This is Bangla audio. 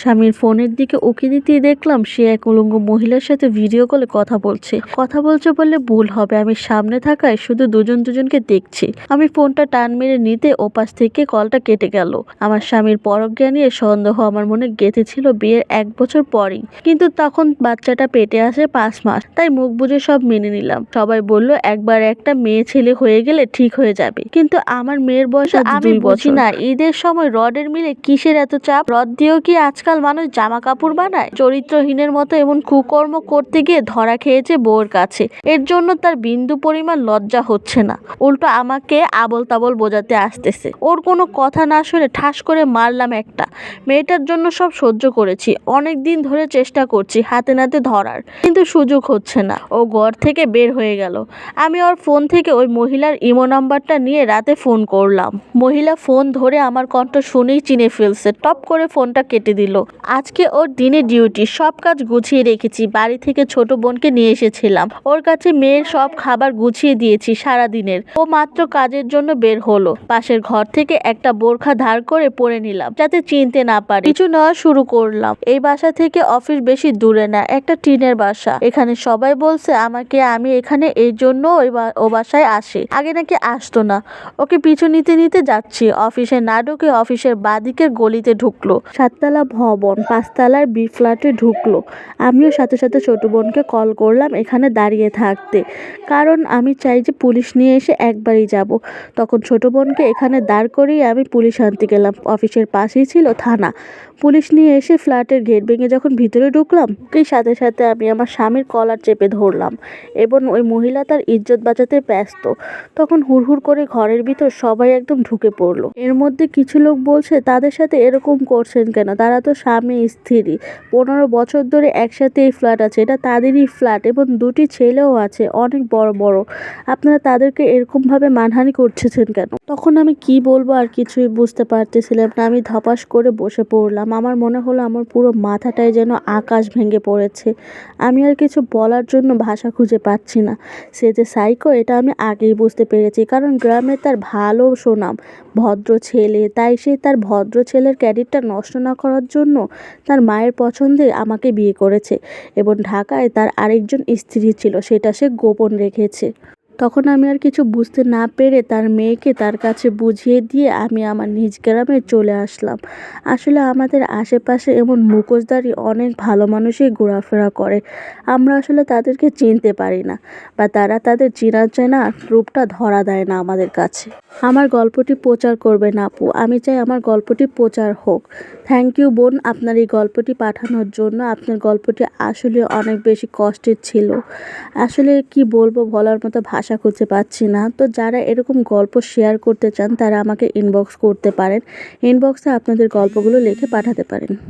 স্বামীর ফোনের দিকে উকি দিতেই দেখলাম সে এক উলঙ্গ মহিলার সাথে ভিডিও কলে কথা বলছে। কথা বলছে বললে ভুল হবে আমি সামনে থাকায় শুধু দুজন দুজনকে দেখছি। আমি ফোনটা টান মেরে নিতে ওপাশ থেকে কলটা কেটে গেল। আমার স্বামীর পরজ্ঞা নিয়ে সন্দেহ আমার মনে গেঁথেছিল বিয়ের এক বছর পরেই। কিন্তু তখন বাচ্চাটা পেটে আসে পাঁচ মাস তাই মুখ বুজে সব মেনে নিলাম। সবাই বলল একবার একটা মেয়ে ছেলে হয়ে গেলে ঠিক হয়ে যাবে। কিন্তু আমার মেয়ের বয়স আমি বুঝি না ঈদের সময় রডের মিলে কিসের এত চাপ? রড দিয়েও কি আজকাল মানুষ জামা কাপড় বানায়, চরিত্রহীনের মতো এমন কুকর্ম করতে গিয়ে ধরা খেয়েছে বউর কাছে। এর জন্য তার বিন্দু পরিমাণ লজ্জা হচ্ছে না। উল্টো আমাকে আবল তাবল বোঝাতে আসতেছে। ওর কোনো কথা না শুনে ঠাস করে মারলাম একটা। মেয়েটার জন্য সব সহ্য করেছি। অনেক দিন ধরে চেষ্টা করছি হাতে নাতে ধরার। কিন্তু সুযোগ হচ্ছে না। ও ঘর থেকে বের হয়ে গেল। আমি ওর ফোন থেকে ওই মহিলার ইমো নাম্বারটা নিয়ে রাতে ফোন করলাম। মহিলা ফোন ধরে আমার কণ্ঠ শুনেই চিনে ফেলছে। টপ করে ফোনটা কেটে দিল। আজকে ওর দিনে ডিউটি, সব কাজ গুছিয়ে রেখেছি, বাড়ি থেকে ছোট বোনকে নিয়ে এসেছিলাম। ওর কাছে মেয়ের সব খাবার গুছিয়ে দিয়েছি সারা দিনের ও মাত্র কাজের জন্য বের হলো। পাশের ঘর থেকে একটা বোরখা ধার করে পরে নিলাম, যাতে চিনতে না পারে। কিছু নেওয়া শুরু করলাম। এই বাসা থেকে অফিস বেশি দূরে না, একটা টিনের বাসা। এখানে সবাই বলছে, আমাকে, আমি এখানে এই জন্য ও বাসায় আসে। আগে নাকি আসতো না। ওকে পিছু নিতে নিতে যাচ্ছি। অফিসে না ঢুকে অফিসের বাদিকের গলিতে ঢুকলো। সাততলা ভবন। পাঁচতলার বি ফ্ল্যাটে ঢুকলো। আমিও সাথে সাথে ছোটো বোনকে কল করলাম এখানে দাঁড়িয়ে থাকতে। কারণ আমি চাই যে পুলিশ নিয়ে এসে একবারই যাব। তখন ছোট বোনকে এখানে দাঁড় করিয়ে আমি পুলিশ আনতে গেলাম। অফিসের পাশেই ছিল থানা। পুলিশ নিয়ে এসে ফ্ল্যাটের গেট ভেঙে যখন ভিতরে ঢুকলাম, সেই সাথে সাথে আমি আমার স্বামীর কলার চেপে ধরলাম এবং ওই মহিলা তার ইজ্জত বাঁচাতে ব্যস্ত। তখন হুড়হুড় করে ঘরের ভিতর সবাই একদম ঢুকে পড়ল। এর মধ্যে কিছু লোক বলছে, তাদের সাথে এরকম করছেন কেন? তারা তো স্বামী স্ত্রী। পনেরো বছর ধরে একসাথে এই ফ্ল্যাট আছে। এটা তাদেরই ফ্ল্যাট এবং দুটি ছেলেও আছে, অনেক বড় বড়। আপনারা তাদেরকে এরকমভাবে মানহানি করছেন কেন? তখন আমি কি বলব আর কিছুই বুঝতে পারতেছিলাম না। আমি ধপাস করে বসে পড়লাম। আমার মনে হলো আমার পুরো মাথাটায় যেন আকাশ ভেঙে পড়েছে। আমি আর কিছু বলার জন্য ভাষা খুঁজে পাচ্ছি না। সে যে সাইকো এটা আমি আগেই বুঝতে পেরেছি। কারণ গ্রামে তার ভালো সুনাম, ভদ্র ছেলে। তাই সে তার ভদ্র ছেলের ক্যারিয়ারটা নষ্ট না করার জন্য তার মায়ের পছন্দে আমাকে বিয়ে করেছে এবং ঢাকায় তার আরেকজন স্ত্রী ছিল, সেটা সে গোপন রেখেছে। তখন আমি আর কিছু বুঝতে না পেরে তার মেয়েকে তার কাছে বুঝিয়ে দিয়ে আমি আমার নিজ গ্রামে চলে আসলাম। আসলে আমাদের আশেপাশে এমন মুখোশধারী অনেক ভালো মানুষই ঘোরাফেরা করে। আমরা আসলে তাদেরকে চিনতে পারি না বা তারা তাদের চেনা চেনা রূপটা ধরা দেয় না আমাদের কাছে। আমার গল্পটি প্রচার করবেন আপু। আমি চাই আমার গল্পটি প্রচার হোক। থ্যাংক ইউ বোন। আপনার এই গল্পটি পাঠানোর জন্য আপনার গল্পটি আসলে অনেক বেশি কষ্টের ছিল। আসলে কি বলব বলার মতো ভাষা খুঁজে পাচ্ছি না। তো যারা এরকম গল্প শেয়ার করতে চান, তারা আমাকে ইনবক্স করতে পারেন। ইনবক্সে আপনাদের গল্পগুলো লিখে পাঠাতে পারেন।